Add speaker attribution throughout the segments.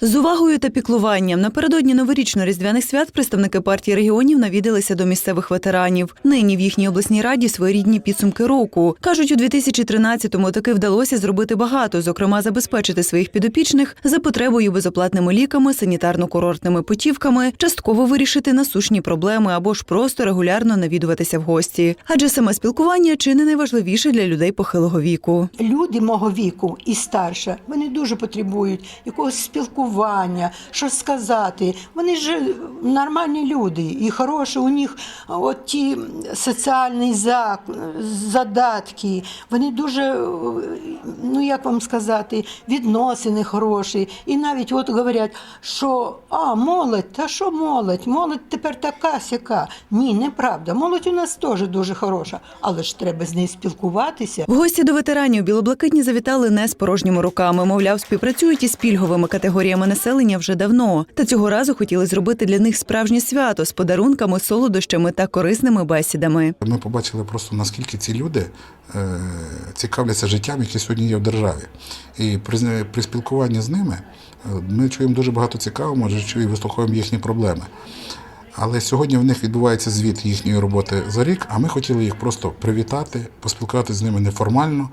Speaker 1: З увагою та піклуванням напередодні новорічно-різдвяних свят представники партії регіонів навідалися до місцевих ветеранів. Нині в їхній обласній раді своєрідні підсумки року. Кажуть, у 2013-му таки вдалося зробити багато, зокрема забезпечити своїх підопічних за потребою безоплатними ліками, санітарно-курортними путівками, частково вирішити насущні проблеми або ж просто регулярно навідуватися в гості. Адже саме спілкування чи не найважливіше для людей похилого віку.
Speaker 2: Люди мого віку і старше, вони дуже потребують якогось спілкування, що сказати. Вони ж нормальні люди і хороші. У них от ті соціальні за- задатки. Вони дуже, е, як вам сказати, відносини хороші. І навіть от говорять, що а, молодь, та що молодь? Молодь тепер така сяка. Ні, неправда. Молодь у нас теж дуже хороша, але ж треба з нею спілкуватися.
Speaker 1: В гості до ветеранів білоблакитні завітали не з порожніми руками. Мовляв, співпрацюють із пільговими категоріями населення вже давно. Та цього разу хотіли зробити для них справжнє свято з подарунками, солодощами та корисними бесідами.
Speaker 3: Ми побачили просто наскільки ці люди е, цікавляться життям, яке сьогодні є в державі. І при, при спілкуванні з ними е, ми чуємо дуже багато цікавого, може чуємо, вислуховуємо їхні проблеми. Але сьогодні в них відбувається звіт їхньої роботи за рік, а ми хотіли їх просто привітати, поспілкуватися з ними неформально,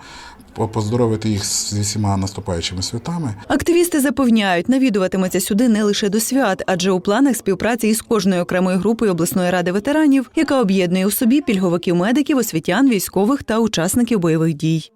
Speaker 3: поздоровити їх з усіма наступаючими святами.
Speaker 1: Активісти запевняють, навідуватимуться сюди не лише до свят, адже у планах співпраці із кожною окремою групою обласної ради ветеранів, яка об'єднує у собі пільговиків медиків, освітян, військових та учасників бойових дій.